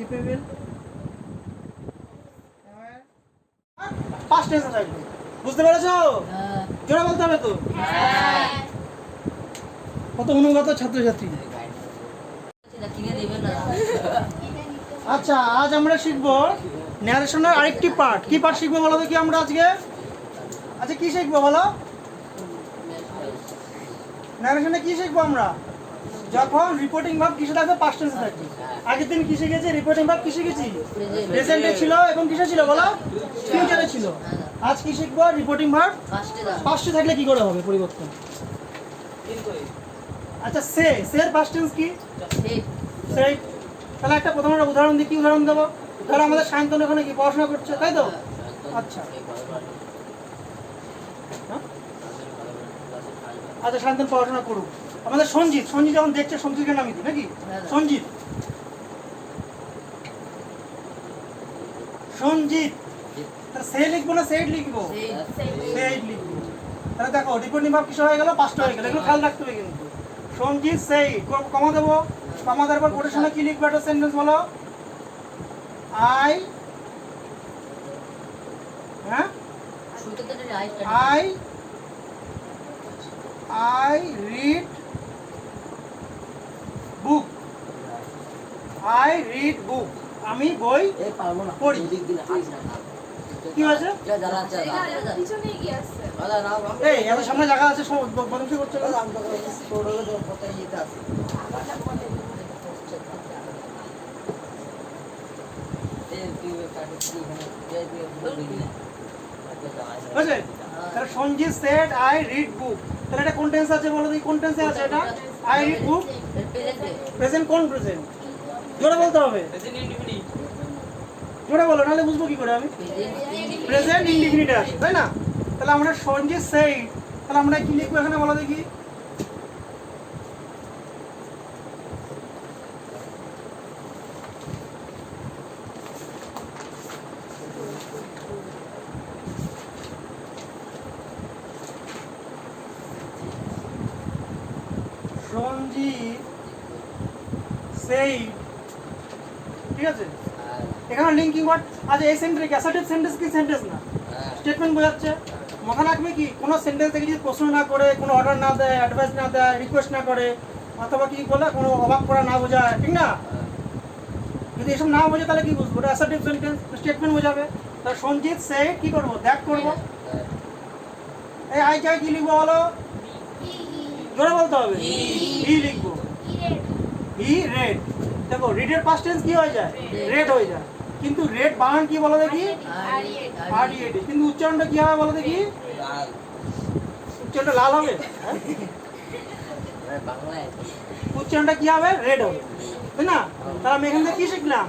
Capable past টেন্সে থাকবে। বুঝতে পেরেছ? হ্যাঁ। জোরে বলতে হবে তো? কত অনুগত ছাত্রছাত্রী। আচ্ছা আজ আমরা শিখব ন্যারেশনের আরেকটি পার্ট কি পার্ট শিখব বলো তো কি আমরা আজকে? আচ্ছা কি শিখব বলো? ন্যারেশনে কি শিখব আমরা? যখন রিপোর্টিং ভাব কিসে থাকবে? পাস্ট টেন্সে থাকবে। আগের দিন কি শিখেছি রিপোর্টিং ভাব কি শিখেছি প্রেজেন্টে ছিল এবং কিসে ছিল বলো? ফিউচারে ছিল। আজ কি শিখব? রিপোর্টিং ভাব? পাস্টে থাকলে কি করে হবে পরিবর্তন? আচ্ছা সে সের পাস্ট টেন্স কি? সেই তাহলে একটা প্রথমে একটা উদাহরণ দিই কি উদাহরণ দেবো? তাহলে আমাদের সায়ন্তন ওখানে কি পড়াশোনা করছে তাই তো? আচ্ছা। হ্যাঁ? আচ্ছা সায়ন্তন পড়াশোনা করুক। আমাদের সঞ্জিত সঞ্জিত যখন দেখছে সঞ্জিতের নামই দিই নাকি? সঞ্জিত। সঞ্জিত। সে লিখব না সেট লিখব? সেই সেইট লিখব। তাহলে দেখো রিপোর্টিং কিসে হয়ে গেল পাঁচটা হয়ে গেল। এগুলো খেয়াল রাখতে হবে কিন্তু। সঞ্জিত সেই কমা দেবো। কমা দেওয়ার পর কোটেশনে কি লিখবে? একটা সেন্টেন্স বলো। আই হ্যাঁ? I I read book I read book. আমি বই পারব না পড়ি। কি হয়েছে? নাও এই এত সামনে জায়গা আছে সব বদমাশি করছে? Sanjit said I read book. তাহলে এটা কোন টেন্স আছে বলো দেখি? কোন টেন্সে আছে এটা? I read book? প্রেজেন্ট কোন প্রেজেন্ট জোরে বলতে হবে। জোরে বলো, নাহলে বুঝব কি করে আমি? প্রেজেন্ট ইনডিফিনিট আছে, তাই না? তাহলে আমরা সঞ্জিত সেইড তাহলে আমরা কি লিখব এখানে বলো দেখি? সঞ্জিত সেইড ঠিক আছে? এখানে লিঙ্কিং ওয়ার্ড আচ্ছা এই সেন্টেন্স কি অ্যাসার্টিভ সেন্টেন্স কি সেন্টেন্স না? স্টেটমেন্ট বোঝাচ্ছে। মাথা রাখবে কি? কোনো সেন্টেন্স থেকে যদি প্রশ্ন না করে কোনো অর্ডার না দেয় অ্যাডভাইস না দেয় রিকোয়েস্ট না করে অথবা কি বলে কোনো অবাক করা না বোঝায় ঠিক না? যদি এসব না বোঝে তাহলে কি বুঝব? ওটা অ্যাসার্টিভ সেন্টেন্স স্টেটমেন্ট বোঝাবে। তাহলে সঞ্জিত সে কি করব? দেখ করব। এই আই চাই কি লিখব বলো? জোরে বলতে হবে। ই লিখব। E read. দেখো রিডের পাস্ট টেন্স কি হয়ে যায়? রেড হয়ে যায়। কিন্তু রেড বানান কি বলো দেখি? আর ইএডি কিন্তু উচ্চারণটা কি হবে বলো দেখি? উচ্চারণটা লাল হবে? হ্যাঁ? উচ্চারণটা কি হবে? রেড হবে। তাই না? তাহলে আমি এখান থেকে কি শিখলাম?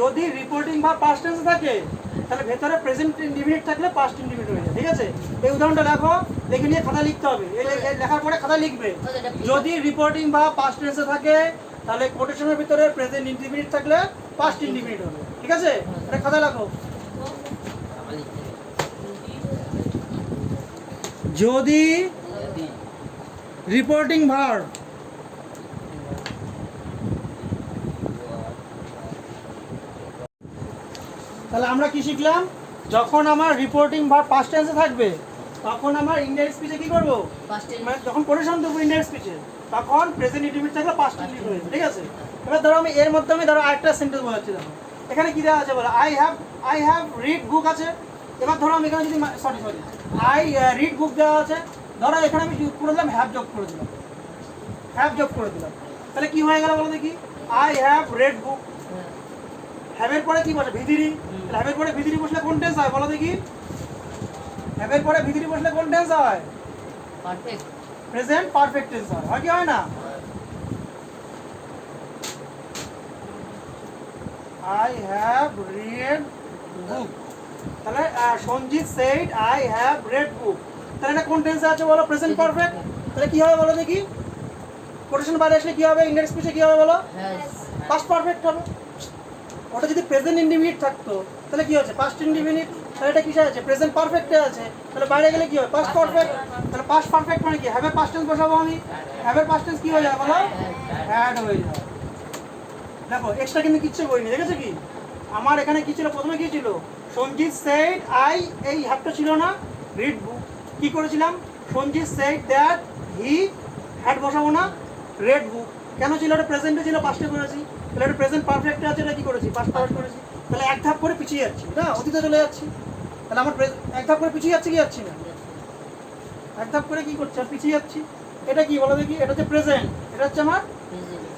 যদি রিপোর্টিং বা পাস্ট টেন্স থাকে তাহলে ভেতরে প্রেজেন্ট ইন্ডিভিনিট থাকলে পাস্ট ইন্ডিভিনিট হয়ে যায়। ঠিক আছে? এই উদাহরণটা দেখো দেখে নিয়ে খাতা লিখতে হবে। এই লেখার পরে খাতা লিখবে। যদি রিপোর্টিং বা পাস্ট টেন্সে থাকে তাহলে কোটেশনের ভিতরে প্রেজেন্ট ইন্ডিভিনিট থাকলে পাস্ট ইন্ডিভিনিট হবে। ঠিক আছে? এটা খাতা রাখো। যদি রিপোর্টিং ভার্ব তাহলে আমরা কি শিখলাম? যখন আমার রিপোর্টিং ভার্ব পাস্ট টেন্সে থাকবে তখন আমার ইন্ডিয়ান স্পিচে কি করব? মানে যখন কোটেশন দেবো ইন্ডিয়ান স্পিচে তখন প্রেজেন্ট ইন্ডিভিড থাকলে পাস্ট ইন্ডিভিড হয়ে যাবে ঠিক আছে? এবার ধরো আমি এর মাধ্যমে ধরো আরেকটা সেন্টেন্স বোঝাচ্ছি দেখো। এখানে কি দেওয়া আছে বলো? I have I have read book আছে। এবার ধরো আমি এখানে যদি sorry sorry I read book দেওয়া আছে। ধরো এখানে আমি যোগ করে দিলাম হ্যাভ যোগ করে দিলাম। হ্যাভ যোগ করে দিলাম। তাহলে কি হয়ে গেল বলো দেখি? আই হ্যাভ রেড বুক হ্যাভের পরে কি বসে ভিদিরি হ্যাভের পরে ভিদিরি বসলে কোন টেন্স হয় বলো দেখি? হ্যাভের পরে ভিদিরি বসলে কোন টেন্স হয়? পারফেক্ট প্রেজেন্ট পারফেক্ট টেন্স হয়। হয় কি হয় না? আই হ্যাভ রিড বুক তাহলে Sanjit said I have read book তাহলে এটা কোন টেন্সে আছে বলো? প্রেজেন্ট পারফেক্ট তাহলে কি হবে বলো দেখি? কোটেশন বাইরে আসলে কি হবে? ইংলিশ স্পিচে কি হবে বলো? পাস্ট পারফেক্ট হবে। ওটা যদি প্রেজেন্ট ইন্ডিভিনিট থাকতো তাহলে কি হচ্ছে? পাস্ট ইন্ডিভিনিট তাহলে এটা কিসে আছে প্রেজেন্ট পারফেক্টে আছে। তাহলে বাইরে গেলে কি হয়? পাস্ট পারফেক্ট তাহলে পাস্ট পারফেক্ট মানে কি? হ্যাভের পাস্ট টেন্স বসাবো আমি? হ্যাভের পাস্ট টেন্স কি হয়ে যায় বলো? হ্যাড হয়ে যায় দেখো এক্সট্রা কিন্তু কিচ্ছু করিনি, দেখেছ কি? আমার এখানে কি ছিল? প্রথমে কি ছিল? সঞ্জিত সেট আই এই হ্যাপটা ছিল না। রিড বুক কি করেছিলাম? Sanjit said that he had বসাবো না রেড বুক কেন ছিল? ওটা প্রেজেন্টে ছিল পাস্টে করেছি। তাহলে এটা প্রেজেন্ট পারফেক্টে আছে, এটা কি করেছি? পাঁচ পারফেক্ট করেছি। তাহলে এক ধাপ করে পিছিয়ে যাচ্ছি। না অতীতে চলে যাচ্ছি। তাহলে আমার এক ধাপ করে পিছিয়ে যাচ্ছে, কি যাচ্ছি না? এক ধাপ করে কি করছে? পিছিয়ে যাচ্ছি। এটা কি বলো দেখি, এটা হচ্ছে প্রেজেন্ট এটা হচ্ছে আমার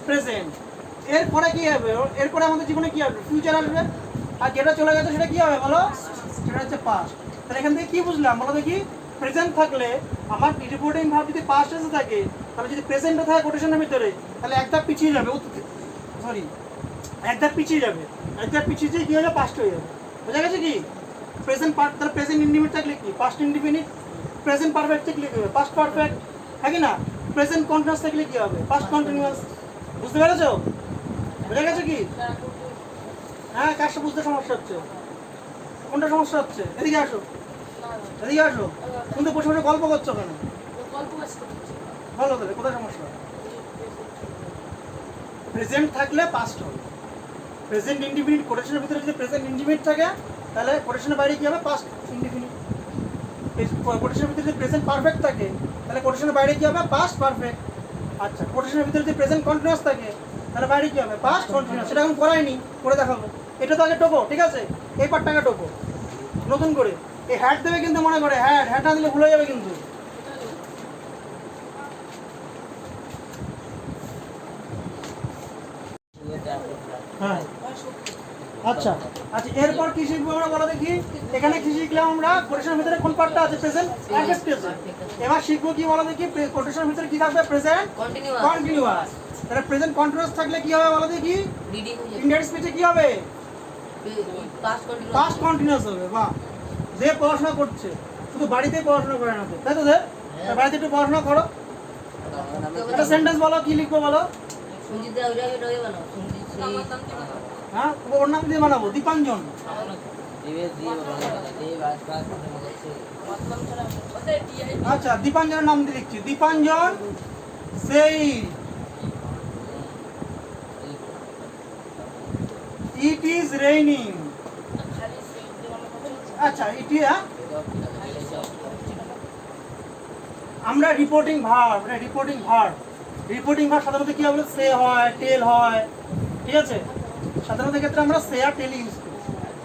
প্রেজেন্ট এরপরে কি হবে? এরপরে আমাদের জীবনে কি হবে? ফিউচার আসবে। আর যেটা চলে গেছে সেটা কি হবে বলো? সেটা হচ্ছে পাস্ট তাহলে এখান থেকে কি বুঝলাম? বলো দেখি প্রেজেন্ট থাকলে আমার রিপোর্টিং ভাব যদি পাস্ট এসে থাকে, তাহলে যদি প্রেজেন্টও থাকে কোটেশনের ভিতরে, তাহলে এক ধাপ পিছিয়ে যাবে। সরি এক ধাপ পিছিয়ে যাবে। এক ধাপ পিছিয়ে যেয়ে কি হয়ে যাবে? পাস্ট হয়ে যাবে। বোঝা গেছে কি? প্রেজেন্ট পার্ট তাহলে প্রেজেন্ট ইন্ডিফিনিট থাকলে কি? পাস্ট ইন্ডিফিনিট প্রেজেন্ট পারফেক্ট থাকলে কি হবে? পাস্ট পারফেক্ট হ্যাঁ না? প্রেজেন্ট কন্টিনিউয়াস থাকলে কি হবে? পাস্ট কন্টিনিউয়াস বুঝতে পেরেছ? বোঝা গেছে কি? হ্যাঁ কাজটা বুঝতে সমস্যা হচ্ছে? কোনটা সমস্যা হচ্ছে? এদিকে আসো। এদিকে আসো। তুমি তো বসে বসে গল্প করছ কেন? ভালো তাহলে কোথায় সমস্যা? প্রেজেন্ট থাকলে পাস্ট হবে। প্রেজেন্ট ইন্ডিফিনিট কোটেশনের ভিতরে যদি প্রেজেন্ট ইন্ডিফিনিট থাকে তাহলে কোটেশনের বাইরে কি হবে? পাস্ট ইন্ডিফিনিট কোটেশনের ভিতরে যদি প্রেজেন্ট পারফেক্ট থাকে, তাহলে কোটেশনের বাইরে কি হবে? পাস্ট পারফেক্ট আচ্ছা কোটেশনের ভিতরে যদি প্রেজেন্ট কন্টিনিউয়াস থাকে, তাহলে বাইরে কি হবে? পাস্ট কন্টিনিউয়াস সেটা এখন করাইনি করে দেখাবো। এটা তো আগে টোপো ঠিক আছে? এই পার্টটা আগে টোপো নতুন করে। এই হ্যাট দেবে কিন্তু মনে করে হ্যাট হ্যাট দিলে ভুলে যাবে কিন্তু। হ্যাঁ। আচ্ছা। আচ্ছা এরপর কি শিখব আমরা বলো দেখি। এখানে কি শিখলাম আমরা? কোটেশনের ভিতরে কোন পার্টটা আছে? প্রেজেন্ট আছে এবার শিখব কি বলো দেখি? কোটেশনের ভিতরে কি থাকবে? প্রেজেন্ট কন্টিনিউয়াস কন্টিনিউয়াস তাহলে প্রেজেন্ট কন্টিনিউয়াস থাকলে কি হবে বলো দেখি? ইন্ডিয়ান স্পিচে কি হবে? পাস কন্টিনিউয়াস পাস্ট কন্টিনিউয়াস হবে বাহ। যে পড়াশোনা করছে শুধু বাড়িতেই পড়াশোনা করে না তো তাই তো দে বাড়িতে একটু পড়াশোনা করো। একটা সেন্টেন্স বলো কি লিখব বলো? সঞ্জিত দা ওইটা ওইটা ওই বানাও সঞ্জিত হ্যাঁ? ওর নাম দিয়ে বানাবো, দীপাঞ্জন। আচ্ছা দীপাঞ্জনের নাম দিয়ে লিখছি। দীপাঞ্জন সেই ইট ইজ রেইনিং আচ্ছা ইটি হ্যাঁ? আমরা reporting verb reporting verb reporting verb সাধারণত কি হবে সে হয় টেল হয়। ঠিক আছে? সাধারণত ক্ষেত্রে আমরা সে আর টেল ইউজ করি।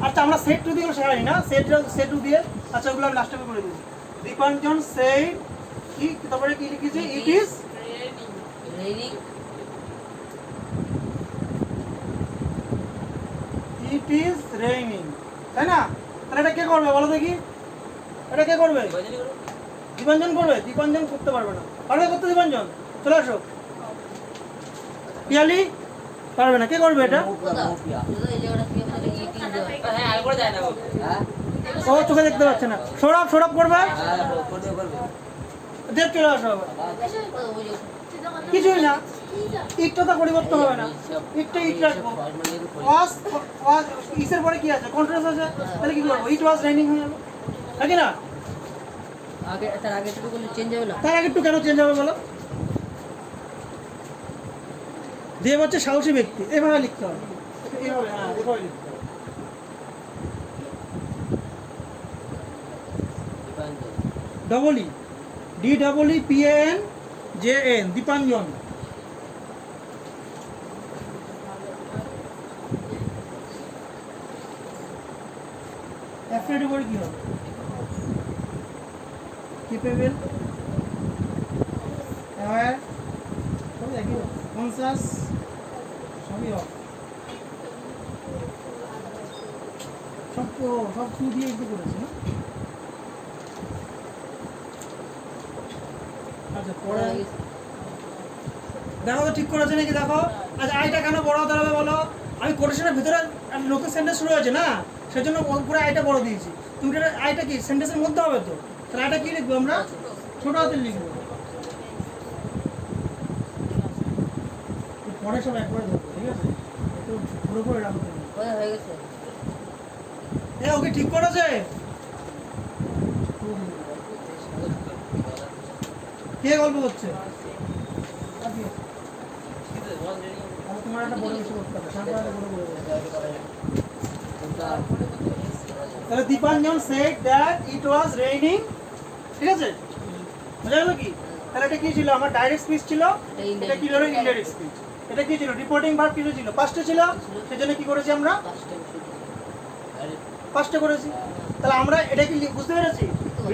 আচ্ছা আমরা সেট টু দিয়ে শেখাই না সেট সেট টু দিয়ে আচ্ছা ওগুলো আমি লাস্টে করে দিচ্ছি। দীপাঞ্জন সেট কি তারপরে কি লিখেছি? It is it is raining তাই না? তাহলে এটা কে করবে বলো দেখি? এটা কে করবে। দীপাঞ্জন করবে? দীপাঞ্জন করতে পারবে না। পারবে করতে দীপাঞ্জন? চলে আসো। পিয়ালি? পারবে না কে করবে এটা? ও চোখে দেখতে পাচ্ছে না। সৌরভ সৌরভ করবে? দেখ চলে আসো কিছুই না। ইটটা তো পরিবর্তন হবে না। ইটটা ইট রাখব। ইসের পরে কি আছে? কন্ট্রাস্ট আছে? তাহলে কি করব? ইট ওয়াজ রাইনিং হয়ে যাবে। নাকি না? আগে তার আগে একটু করলে চেঞ্জ হবে না? তার আগে একটু কেন চেঞ্জ হবে বলো? দেব হচ্ছে সাহসী ব্যক্তি এভাবে লিখতে হবে। এভাবে হ্যাঁ এভাবে লিখতে হবে। Double E D double E P N J N Dipanjan. Afraid উপরে কি হবে? কেপেবল অ্যাওয়ার সবই একই কনসাস সবই অফ সব সব টু দিয়ে একটু করেছে না? আচ্ছা পরে দেখো তো ঠিক করেছে নাকি দেখো। আচ্ছা আইটা কেন বড় হতে হবে বলো? আমি কোটেশনের ভিতরে নতুন সেন্টেন্স শুরু হয়েছে না? সেজন্য ওর পুরো আইটা বড় দিয়েছি। তুমি আইটা কি সেন্টেন্সের মধ্যে হবে তো? তাহলে আইটা কি লিখব আমরা? ছোট হাতে লিখব। পরে সব একবারে ধরবো ঠিক আছে? একটু পুরো করে রাখতে হবে কথা হয়ে গেছে। এ ওকে ঠিক করেছে? কে গল্প করছে? তো তোমার একটা বড় কিছু করতে হবে Dipanjan said that it was raining ঠিক আছে? বোঝা গেল কি? তাহলে এটা কি ছিল? আমার ডাইরেক্ট স্পিচ ছিল? এটা কি হলো ইনডাইরেক্ট স্পিচ এটা কি ছিল? রিপোর্টিং ভার্ব কি ছিল? পাঁচটা ছিল? সেজন্য কি করেছি আমরা? পাঁচটা করেছি। তাহলে আমরা এটা কি বুঝতে পেরেছি?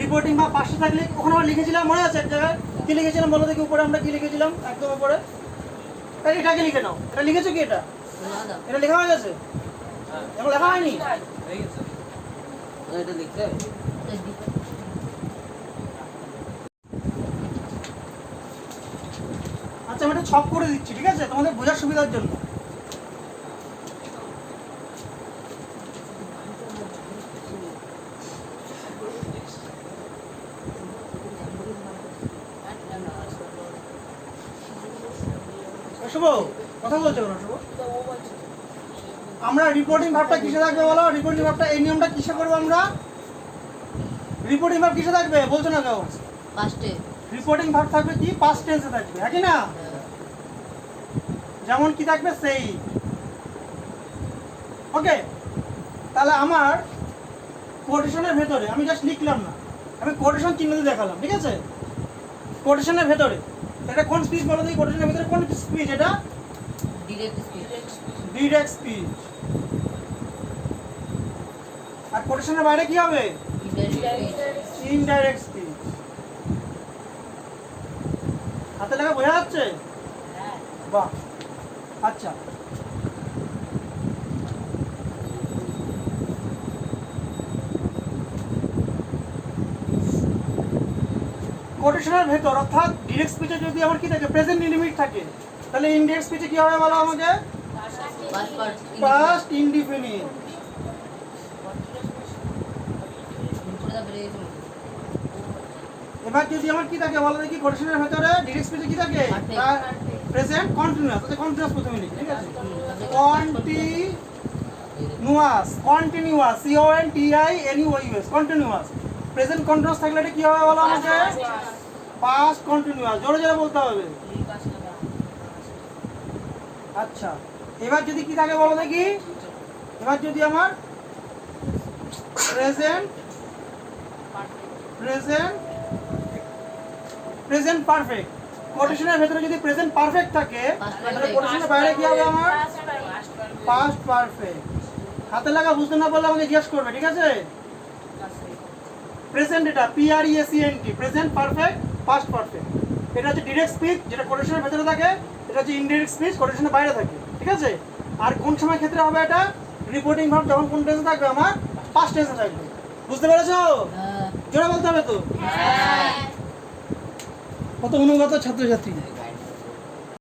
রিপোর্টিং বা পাঁচটা থাকলে ওখানে আমরা লিখেছিলাম? মনে আছে এক জায়গায়? কি লিখেছিলাম? বলো দেখি উপরে আমরা কি লিখেছিলাম? একদম উপরে। তাহলে এটাকে লিখে নাও। এটা লিখেছো কি এটা? এটা লেখা হয়ে গেছে? এখন লেখা হয়নি? এটা লিখতে ছক করে দিচ্ছি ঠিক আছে? তোমাদের বোঝার সুবিধার জন্য। শুভ কথা বলছো কেন শুভ আমরা রিপোর্টিং ভাবটা কিসে থাকবে বলো? রিপোর্টিং ভাবটা এই নিয়মটা কিসে করব আমরা? রিপোর্টিং ভাব কিসে থাকবে? বলছো না কেউ ফার্স্টে রিপোর্টিং ভাব থাকবে কি? পাস্ট টেন্সে থাকবে হ্যাঁ কি না যেমন কি থাকবে সেই। ওকে? তাহলে আমার কোটেশনের ভেতরে আমি জাস্ট লিখলাম না। আমি কোটেশন চিহ্ন দিয়ে দেখালাম ঠিক আছে? কোটেশনের ভেতরে। এটা কোন স্পিচ বলো দেখি কোটেশনের ভেতরে কোন স্পিচ এটা ডিরেক্ট স্পিচ ডিরেক্ট স্পিচ আর কোটেশনের বাইরে কি হবে? ইনডাইরেক্ট স্পিচ ইনডাইরেক্ট স্পিচ হাতে লেখা বোঝা যাচ্ছে? বাহ। আচ্ছা। কোটেশনের ভেতর অর্থাৎ ডিরেক্ট স্পিচে যদি আমার কি থাকে প্রেজেন্ট লিমিট থাকে তাহলে ইনডিরেক্ট স্পিচে কি হবে বলো আমাকে? পাস্ট ইনডিফিনিট এবার যদি আমার কি থাকে বলো দেখি কোটেশনের ভেতরে ডিরেক্ট স্পিচে কি থাকে. প্রেজেন্ট কন্টিনিউয়াস আচ্ছা কন্টিনিউয়াস প্রথমে লিখি, ঠিক আছে? Continuous continuous C O N T I N U U S continuous present continuous থাকলে এটা কি হবে বলো আমাকে? পাস্ট কন্টিনিউয়াস জোরে জোরে বলতে হবে। আচ্ছা এবার যদি কি থাকে বলো দেখি? এবার যদি আমার প্রেজেন্ট প্রেজেন্ট প্রেজেন্ট পারফেক্ট কোটেশনের ভেতরে যদি প্রেজেন্ট পারফেক্ট থাকে তাহলে কোটেশনের বাইরে কি হবে আমার? পাস্ট পারফেক্ট হাতে লাগা বুঝতে না পারলে আমাকে জিজ্ঞেস করবে ঠিক আছে? প্রেজেন্ট এটা P R S E N T present perfect past perfect এটা হচ্ছে ডিরেক্ট স্পিচ যেটা কোটেশনের ভেতরে থাকে এটা হচ্ছে ইনডিরেক্ট স্পিচ কোটেশনের বাইরে থাকে ঠিক আছে? আর কোন সময় ক্ষেত্রে হবে এটা? রিপোর্টিং ভাব যখন কোন টেন্সে থাকবে আমার? পাস্ট টেন্সে থাকবে। বুঝতে পেরেছ? হ্যাঁ। জোরে বলতে হবে তো? কত অনুগত ছাত্রছাত্রী।